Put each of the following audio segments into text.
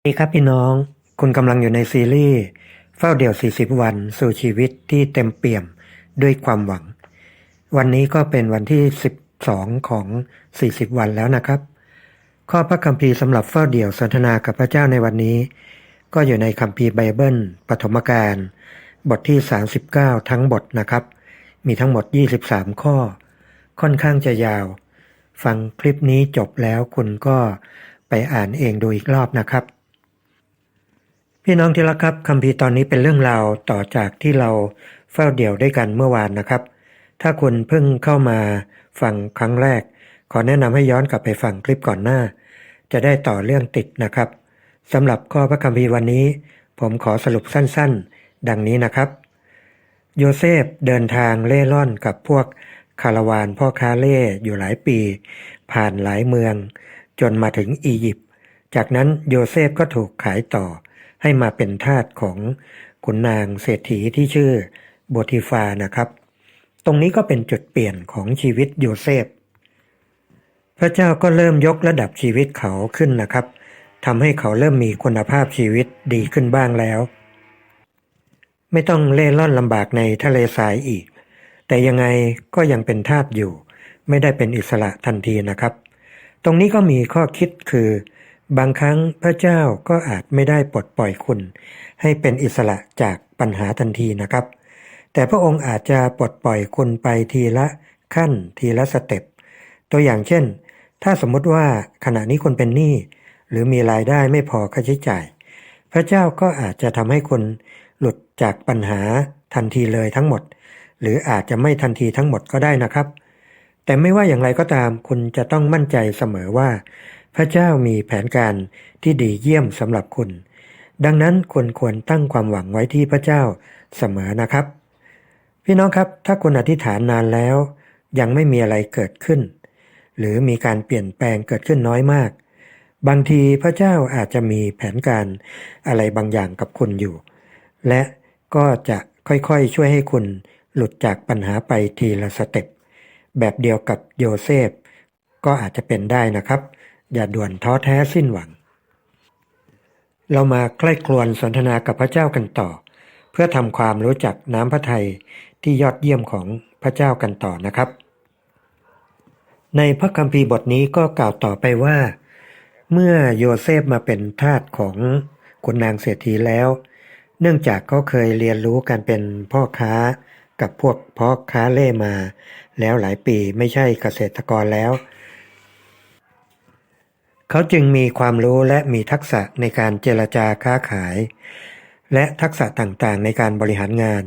สวัสดีครับพี่น้อง คุณกำลังอยู่ในซีรีส์ เฝ้าเดี่ยว 40 วันสู่ชีวิตที่เต็มเปี่ยมด้วยความหวัง วันนี้ก็เป็นวันที่ 12 ของ 40 วันแล้วนะครับ ข้อพระคัมภีร์สำหรับเฝ้าเดี่ยวสนทนากับพระเจ้าในวันนี้ ก็อยู่ในคัมภีร์ไบเบิลปฐมกาลบทที่ 39 ทั้งบทนะครับ มีทั้งหมด 23 ข้อ ค่อนข้างจะยาว ฟังคลิปนี้จบแล้วคุณก็ไปอ่านเองดูอีกรอบนะครับ พี่น้องที่รักครับคัมภีตอนนี้เป็นเรื่องราวต่อจากที่เราเฝ้าเดี่ยวด้วยกันเมื่อวานนะครับ ถ้าคุณเพิ่งเข้ามาฟังครั้งแรก ขอแนะนำให้ย้อนกลับไปฟังคลิปก่อนหน้า จะได้ต่อเรื่องติดนะครับสำหรับข้อพระคัมภีร์วันนี้ ผมขอสรุปสั้นๆ ดังนี้นะครับ โยเซฟเดินทางเล่ร่อนกับพวกคาราวานพ่อค้าเล่อยู่หลายปี ผ่านหลายเมือง จนมาถึงอียิปต์จากนั้นโยเซฟก็ถูกขายต่อ ให้มาเป็นทาสของขุนนางเศรษฐีที่ชื่อโบติฟานะครับ ตรงนี้ก็เป็นจุดเปลี่ยนของชีวิตโยเซฟ พระเจ้าก็เริ่มยกระดับชีวิตเขาขึ้นนะครับทำให้เขาเริ่มมีคุณภาพชีวิตดีขึ้นบ้างแล้ว ไม่ต้องเล่ร่อนลำบากในทะเลทรายอีก แต่ยังไงก็ยังเป็นทาสอยู่ ไม่ได้เป็นอิสระทันทีนะครับ ตรงนี้ก็มีข้อคิดคือ บางครั้งพระเจ้าก็อาจไม่ได้ปลดปล่อยคุณ ให้เป็นอิสระจากปัญหาทันทีนะครับ แต่พระองค์อาจจะปลดปล่อยคุณไปทีละขั้นทีละสเต็ปตัวอย่างเช่น ถ้าสมมติว่าขณะนี้คุณเป็นหนี้หรือมีรายได้ไม่พอค่าใช้จ่าย พระเจ้าก็อาจจะทำให้คุณหลุดจากปัญหาทันทีเลยทั้งหมด หรืออาจจะไม่ทันทีทั้งหมดก็ได้นะครับ แต่ไม่ว่าอย่างไรก็ตามคุณจะต้องมั่นใจเสมอว่า พระเจ้ามีแผนการที่ดีเยี่ยมสำหรับคุณ ดังนั้นคุณควรตั้งความหวังไว้ที่พระเจ้าเสมอนะครับ พี่น้องครับ ถ้าคุณอธิษฐานนานแล้ว ยังไม่มีอะไรเกิดขึ้น หรือมีการเปลี่ยนแปลงเกิดขึ้นน้อยมาก บางทีพระเจ้าอาจจะมีแผนการอะไรบางอย่างกับคุณอยู่ และก็จะค่อยๆ ช่วยให้คุณหลุดจากปัญหาไปทีละสเต็ปแบบเดียวกับโยเซฟก็อาจจะเป็นได้นะครับ อย่าด่วนท้อแท้สิ้นหวัง เรามาใกล้ครวนสนทนากับพระเจ้ากันต่อ เพื่อทำความรู้จักน้ำพระทัยที่ยอดเยี่ยมของพระเจ้ากันต่อนะครับ ในพระคัมภีร์บทนี้ก็กล่าวต่อไปว่า เมื่อโยเซฟมาเป็นทาสของคุณนางเศรษฐีแล้ว เนื่องจากเขาเคยเรียนรู้การเป็นพ่อค้ากับพวกพ่อค้าเล่มา แล้วหลายปีไม่ใช่เกษตรกรแล้ว เขาจึงมีความรู้และมีทักษะในการเจรจาค้าขาย และทักษะต่างๆในการบริหารงาน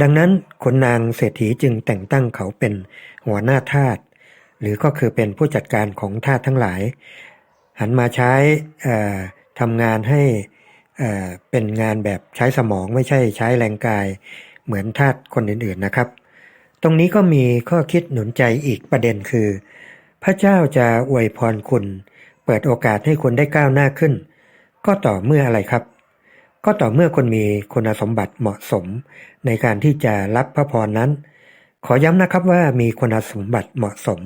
ดังนั้นขุนนางเศรษฐีจึงแต่งตั้งเขาเป็นหัวหน้าทาสหรือก็คือเป็นผู้จัดการของทาสทั้งหลาย หันมาใช้ทำงานให้เป็นงานแบบใช้สมองไม่ใช่ใช้แรงกาย เหมือนทาสคนอื่นๆนะครับ ตรงนี้ก็มีข้อคิดหนุนใจอีกประเด็นคือ พระเจ้าจะอวยพรคุณ ปิดโอกาสให้คุณได้ก้าวหน้าขึ้น ก็ต่อเมื่ออะไรครับ ก็ต่อเมื่อคุณมีคุณสมบัติเหมาะสม ในการที่จะรับพระพรนั้น ขอย้ำนะครับว่ามีคุณสมบัติเหมาะสม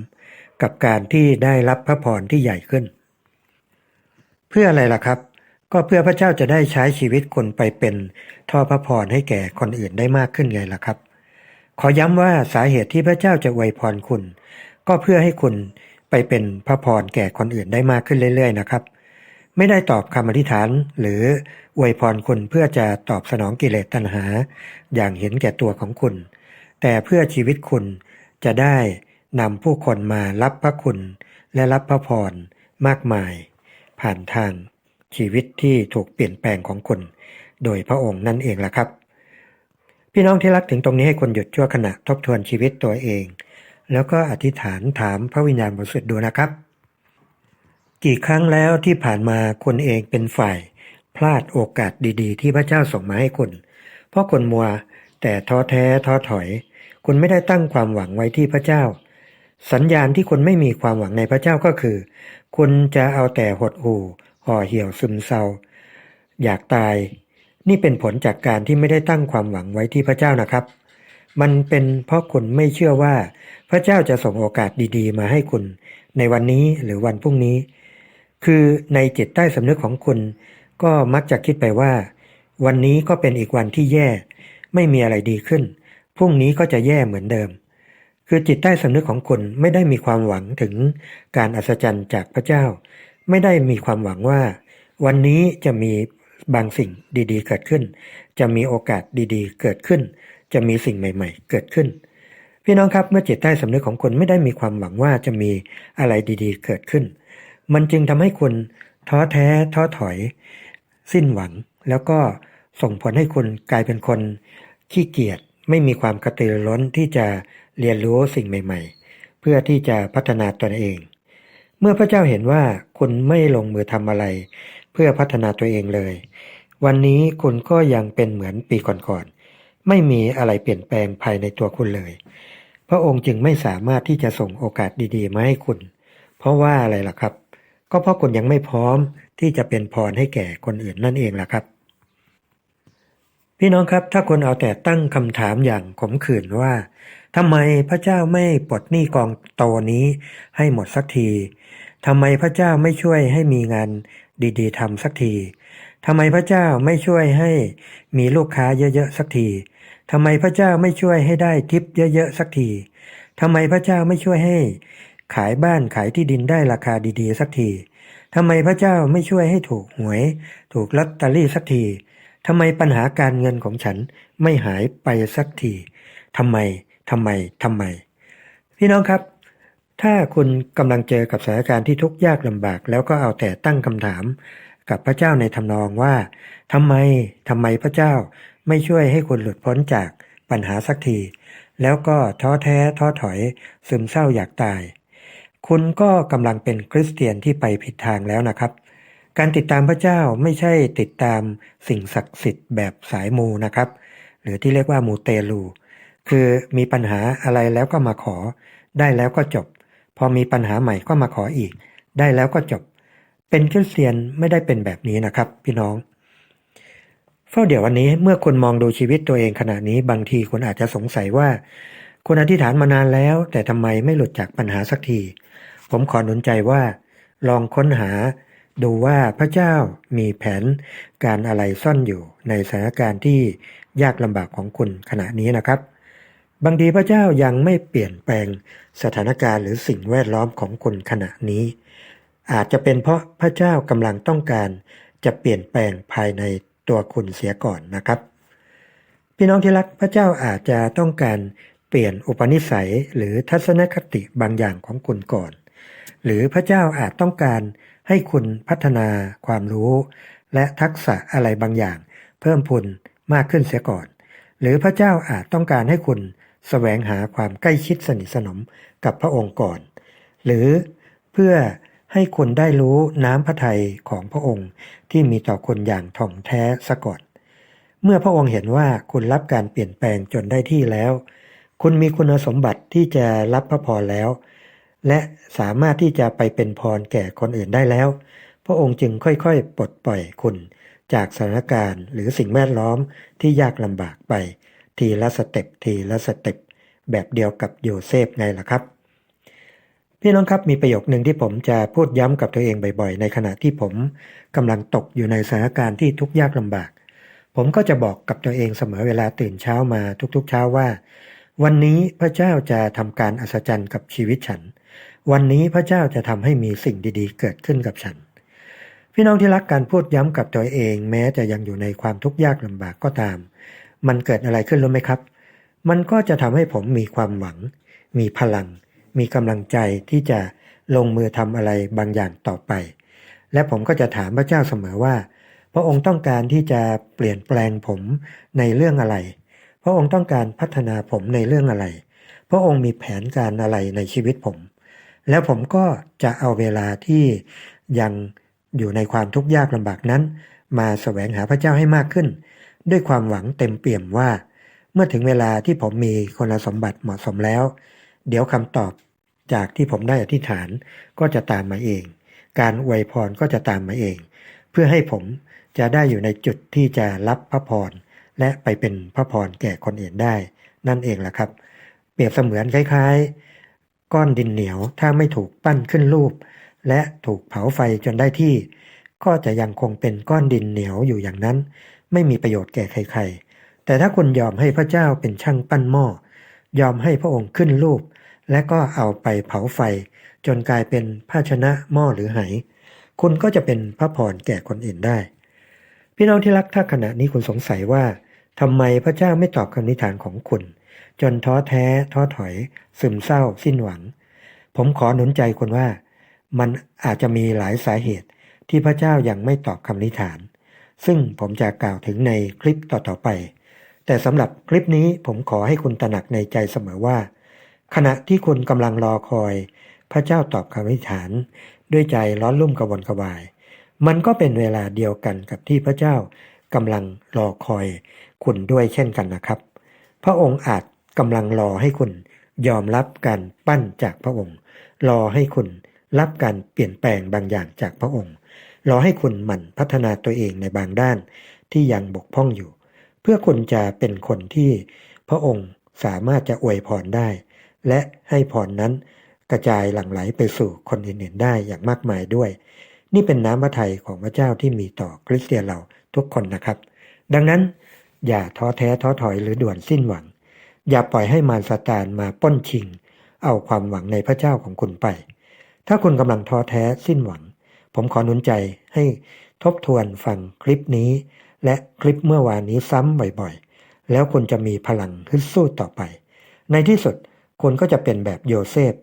กับการที่ได้รับพระพรที่ใหญ่ขึ้น เพื่ออะไรล่ะครับ ก็เพื่อพระเจ้าจะได้ใช้ชีวิตคนไปเป็นท่อพระพรให้แก่คนอื่นได้มากขึ้นไงล่ะครับ ขอย้ำว่าสาเหตุที่พระเจ้าจะอวยพรคุณ ก็เพื่อให้คุณ เป็นพระพรแก่คนอื่นได้มากขึ้นเรื่อยๆนะครับ ไม่ได้ตอบคำอธิษฐาน หรืออวยพรคุณเพื่อจะตอบสนองกิเลสตัณหา อย่างเห็นแก่ตัวของคุณ แต่เพื่อชีวิตคุณจะได้นำผู้คนมารับพระคุณ และรับพระพรมากมาย ผ่านทางชีวิตที่ถูกเปลี่ยนแปลงของคุณ โดยพระองค์นั่นเองล่ะครับ พี่น้องที่รักถึงตรงนี้ให้คนหยุดชั่วขณะทบทวนชีวิตตัวเอง แล้วก็อธิษฐานถามพระวิญญาณบริสุทธิ์ดูนะครับ กี่ครั้งแล้วที่ผ่านมาคุณเองเป็นฝ่าย พลาดโอกาสดีๆ ที่พระเจ้าส่งมาให้คุณ เพราะคนมัวแต่ท้อแท้ท้อถอย คุณไม่ได้ตั้งความหวังไว้ที่พระเจ้า สัญญาณที่คุณไม่มีความหวังในพระเจ้าก็คือ คุณจะเอาแต่หดหู่ห่อเหี่ยวซึมเศร้า อยากตาย นี่เป็นผลจากการที่ไม่ได้ตั้งความหวังไว้ที่พระเจ้านะครับ มันเป็นเพราะคุณไม่เชื่อว่า พระเจ้าจะส่งโอกาสดีๆ มาให้คุณ ในวันนี้หรือวันพรุ่งนี้ คือในจิตใต้สำนึกของคุณ ก็มักจะคิดไปว่า วันนี้ก็เป็นอีกวันที่แย่ ไม่มีอะไรดีขึ้น พรุ่งนี้ก็จะแย่เหมือนเดิม คือจิตใต้สำนึกของคุณไม่ได้มีความหวังถึงการอัศจรรย์จากพระเจ้า ไม่ได้มีความหวังว่า วันนี้จะมีบางสิ่งดีๆ เกิดขึ้น จะมีโอกาสดีๆ เกิดขึ้น จะมีสิ่งใหม่ๆ เกิดขึ้น พี่น้องครับเมื่อจิตใต้สำนึกของคุณไม่ได้มีความหวังว่าจะมีอะไรดีๆ เกิดขึ้น มันจึงทำให้คุณท้อแท้ท้อถอย สิ้นหวัง แล้วก็ส่งผลให้คุณกลายเป็นคนขี้เกียจไม่มีความกระตือร้นที่จะเรียนรู้สิ่งใหม่ ๆ เพื่อที่จะพัฒนาตนเอง เมื่อพระเจ้าเห็นว่าคุณไม่ลงมือทำอะไร เพื่อพัฒนาตัวเองเลย วันนี้คุณก็ยังเป็นเหมือนปีก่อนๆ ไม่มีอะไรเปลี่ยนแปลงภายในตัวคุณเลย พระองค์จึงไม่สามารถที่จะส่งโอกาสดีๆ มาให้คุณ เพราะว่าอะไรล่ะครับ ก็เพราะคุณยังไม่พร้อมที่จะเป็นพรให้แก่คนอื่นนั่นเองล่ะครับ พี่น้องครับ ถ้าคนเอาแต่ตั้งคำถามอย่างขมขื่นว่าทำไมพระเจ้าไม่ปลดหนี้กองโตนี้ให้หมดสักทีทำไมพระเจ้าไม่ช่วยให้มีงานดีๆทำสักทีทำไมพระเจ้าไม่ช่วยให้มีลูกค้าเยอะๆสักที ทำไมพระเจ้าไม่ช่วยให้ได้ทิปเยอะๆสักทีทำไมพระเจ้าไม่ช่วยให้ ขายบ้านขายที่ดินได้ราคาดีๆสักทีทำไมพระเจ้าไม่ช่วยให้ถูกหวย ถูกลอตเตอรี่สักทีทำไมปัญหาการเงินของฉันไม่หายไปสักทีทำไมทำไมทำไม พี่น้องครับ ถ้าคุณกำลังเจอกับสถานการณ์ที่ทุกข์ยากลำบาก แล้วก็เอาแต่ตั้งคำถาม กับพระเจ้าในทำนองว่าทำไมทำไมพระเจ้าไม่ช่วยให้คุณหลุดพ้นจากปัญหาสักที แล้วก็ท้อแท้ท้อถอยซึมเศร้าอยากตาย คุณก็กำลังเป็นคริสเตียนที่ไปผิดทางแล้วนะครับ การติดตามพระเจ้าไม่ใช่ติดตามสิ่งศักดิ์สิทธิ์แบบสายมูนะครับ หรือที่เรียกว่ามูเตลู คือมีปัญหาอะไรแล้วก็มาขอ ได้แล้วก็จบ พอมีปัญหาใหม่ก็มาขออีก ได้แล้วก็จบ เป็นคริสเตียนไม่ได้เป็นแบบนี้นะครับ พี่น้อง เฝ้าเดี๋ยววันนี้เมื่อคุณมองดูชีวิตตัวเองขณะนี้บางทีคุณอาจจะสงสัยว่าคุณอธิษฐานมานานแล้ว แต่ทำไมไม่หลุดจากปัญหาสักที ผมขอหนุนใจว่า ลองค้นหาดูว่าพระเจ้ามีแผนการอะไรซ่อนอยู่ในสถานการณ์ที่ยากลำบากของคุณขณะนี้นะครับ บางทีพระเจ้ายังไม่เปลี่ยนแปลงสถานการณ์หรือสิ่งแวดล้อมของคุณขณะนี้ อาจจะเป็นเพราะพระเจ้ากำลังต้องการจะเปลี่ยนแปลงภายในตัวคุณเสียก่อนนะครับ พี่น้องที่รักพระเจ้าอาจจะต้องการเปลี่ยนอุปนิสัยหรือทัศนคติบางอย่างของคุณก่อน หรือพระเจ้าอาจต้องการให้คุณพัฒนาความรู้ และทักษะอะไรบางอย่าง เพิ่มพูนมากขึ้นเสียก่อน หรือพระเจ้าอาจต้องการให้คุณแสวงหาความใกล้ชิดสนิทสนมกับพระองค์ก่อน หรือเพื่อ ให้คุณได้รู้น้ำพระทัยของพระองค์ที่มีต่อคุณอย่างถ่องแท้ซะก่อนเมื่อพระองค์เห็นว่าคุณรับการเปลี่ยนแปลงจนได้ที่แล้ว คุณมีคุณสมบัติที่จะรับพระพรแล้ว และสามารถที่จะไปเป็นพรแก่คนอื่นได้แล้ว พระองค์จึงค่อยๆ ปลดปล่อยคุณจากสถานการณ์ หรือสิ่งแวดล้อมที่ยากลำบากไป ทีละสเต็ปทีละสเต็ปแบบเดียวกับโยเซฟไงล่ะครับ พี่น้องครับมีประโยคหนึ่งที่ผมจะพูดย้ำกับตัวเองบ่อยๆ ในขณะที่ผมกำลังตกอยู่ในสถานการณ์ที่ทุกข์ยากลำบาก ผมก็จะบอกกับตัวเองเสมอเวลาตื่นเช้ามาทุกๆเช้าว่า วันนี้พระเจ้าจะทำการอัศจรรย์กับชีวิตฉัน วันนี้พระเจ้าจะทำให้มีสิ่งดีๆ เกิดขึ้นกับฉัน พี่น้องที่รักการพูดย้ำกับตัวเอง แม้จะยังอยู่ในความทุกข์ยากลำบากก็ตาม มันเกิดอะไรขึ้นรู้ไหมครับ มันก็จะทำให้ผมมีความหวัง มีพลัง มีกำลังใจที่จะลงมือทำอะไรบางอย่างต่อไป และผมก็จะถามพระเจ้าเสมอว่า พระองค์ต้องการที่จะเปลี่ยนแปลงผมในเรื่องอะไร พระองค์ต้องการพัฒนาผมในเรื่องอะไร พระองค์มีแผนการอะไรในชีวิตผม แล้วผมก็จะเอาเวลาที่ยังอยู่ในความทุกข์ยากลำบากนั้น มาแสวงหาพระเจ้าให้มากขึ้น ด้วยความหวังเต็มเปี่ยมว่า เมื่อถึงเวลาที่ผมมีคุณสมบัติเหมาะสมแล้ว เดี๋ยวคำตอบ จากที่ผมได้อธิษฐานก็จะตามมาเอง การอวยพรก็จะตามมาเอง เพื่อให้ผมจะได้อยู่ในจุดที่จะรับพระพรและไปเป็นพระพรแก่คนอื่นได้ นั่นเองแหละครับ เปรียบเสมือนคล้ายๆ ก้อนดินเหนียวถ้าไม่ถูกปั้นขึ้นรูป และถูกเผาไฟจนได้ที่ ก็จะยังคงเป็นก้อนดินเหนียวอยู่อย่างนั้น ไม่มีประโยชน์แก่ใครๆแต่ถ้าคุณยอมให้พระเจ้าเป็นช่างปั้นหม้อ ยอมให้พระองค์ขึ้นรูป และก็เอาไปเผาไฟ จนกลายเป็นภาชนะหม้อหรือไห คุณก็จะเป็นพระพรแก่คนอื่นได้ พี่น้องที่รักถ้าขณะนี้คุณสงสัยว่าทำไมพระเจ้าไม่ตอบคำนิฐานของคุณ จนท้อแท้ ท้อถอย ซึมเศร้า สิ้นหวัง ผมขอหนุนใจคุณว่า มันอาจจะมีหลายสาเหตุที่พระเจ้ายังไม่ตอบคำนิฐาน ซึ่งผมจะกล่าวถึงในคลิปต่อๆไป แต่สำหรับคลิปนี้ผมขอให้คุณตระหนักในใจเสมอว่า ขณะที่คุณกำลังรอคอย พระเจ้าตอบคำอธิษฐาน ด้วยใจร้อนรุ่มกระวนกระวาย มันก็เป็นเวลาเดียวกันกับที่พระเจ้ากำลังรอคอย คุณด้วยเช่นกันนะครับ พระองค์อาจกำลังรอให้คุณยอมรับการปั้นจากพระองค์ รอให้คุณรับการเปลี่ยนแปลงบางอย่างจากพระองค์ รอให้คุณหมั่นพัฒนาตัวเองในบางด้านที่ยังบกพร่องอยู่ เพื่อคุณจะเป็นคนที่พระองค์สามารถจะอวยพรได้ และให้พรนั้นกระจายหลั่งไหลไปสู่คนอื่นๆได้อย่างมากมายด้วย นี่เป็นน้ำพระทัยของพระเจ้าที่มีต่อคริสเตียนเราทุกคนนะครับ ดังนั้น อย่าท้อแท้ท้อถอยหรือด่วนสิ้นหวัง อย่าปล่อยให้มารซาตานมาป้นชิง เอาความหวังในพระเจ้าของคุณไป ถ้าคุณกำลังท้อแท้สิ้นหวัง ผมขอหนุนใจให้ทบทวนฟังคลิปนี้ และคลิปเมื่อวานนี้ซ้ำบ่อยๆ แล้วคุณจะมีพลังฮึดสู้ต่อไป ในที่สุด คุณก็จะเป็นแบบโยเซฟ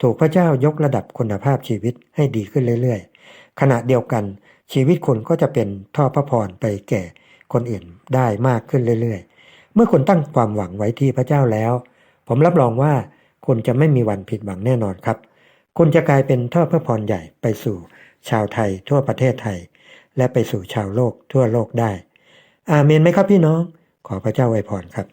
ถูกพระเจ้ายกระดับคุณภาพชีวิตให้ดีขึ้นเรื่อยๆ ขณะเดียวกันชีวิตคุณก็จะเป็นท่อพระพรไปแก่คนอื่นได้มากขึ้นเรื่อยๆ เมื่อคุณตั้งความหวังไว้ที่พระเจ้าแล้ว ผมรับรองว่าคุณจะไม่มีวันผิดหวังแน่นอนครับ คุณจะกลายเป็นท่อพระพรใหญ่ไปสู่ชาวไทยทั่วประเทศไทย และไปสู่ชาวโลกทั่วโลกได้ อาเมนไหมครับพี่น้อง ขอพระเจ้าไวยพรครับ